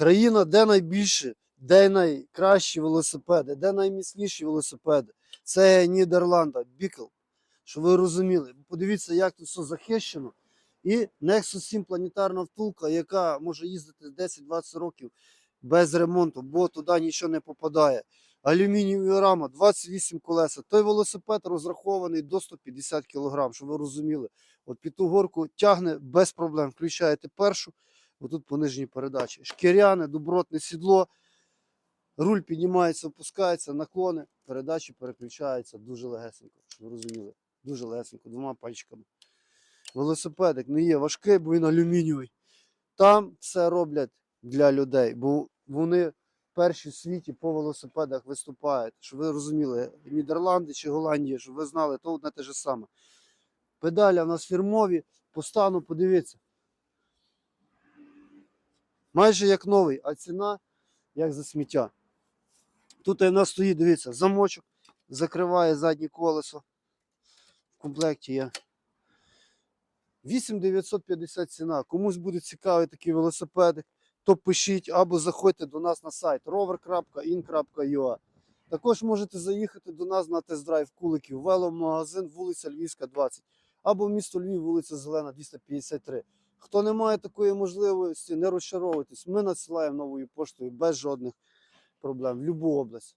Країна, де найбільше, де найкращі велосипеди, де найміцніші велосипеди. Це Нідерланда, Бікл. Щоб ви розуміли. Подивіться, як тут все захищено. І Nexus 7 планетарна втулка, яка може їздити 10-20 років без ремонту, бо туди нічого не попадає. Алюмінієва рама, 28 колеса. Той велосипед розрахований до 150 кг, щоб ви розуміли. От під ту горку тягне без проблем. Включаєте першу, отут понижні передачі. Шкіряне, добротне сідло. Руль піднімається, опускається, наклони, передачі переключаються дуже легесенько, щоб ви розуміли. Дуже легесенько, двома пальчиками. Велосипедик не є важкий, бо він алюмінієвий. Там все роблять для людей, бо вони перші в світі по велосипедах виступають. Щоб ви розуміли, Нідерланди чи Голландія, щоб ви знали, то одне те ж саме. Педалі в нас фірмові, по стану подивіться. Майже як новий, а ціна як за сміття. Тут у нас стоїть, дивіться, замочок, закриває заднє колесо. В комплекті є. 8950 ціна. Комусь буде цікавий такий велосипедик, то пишіть або заходьте до нас на сайт rover.in.ua. Також можете заїхати до нас на тест-драйв Куликів, веломагазин, вулиця Львівська, 20, або місто Львів, вулиця Зелена, 253. Хто не має такої можливості, не розчаровуйтесь. Ми надсилаємо новою поштою без жодних проблем в будь-яку область.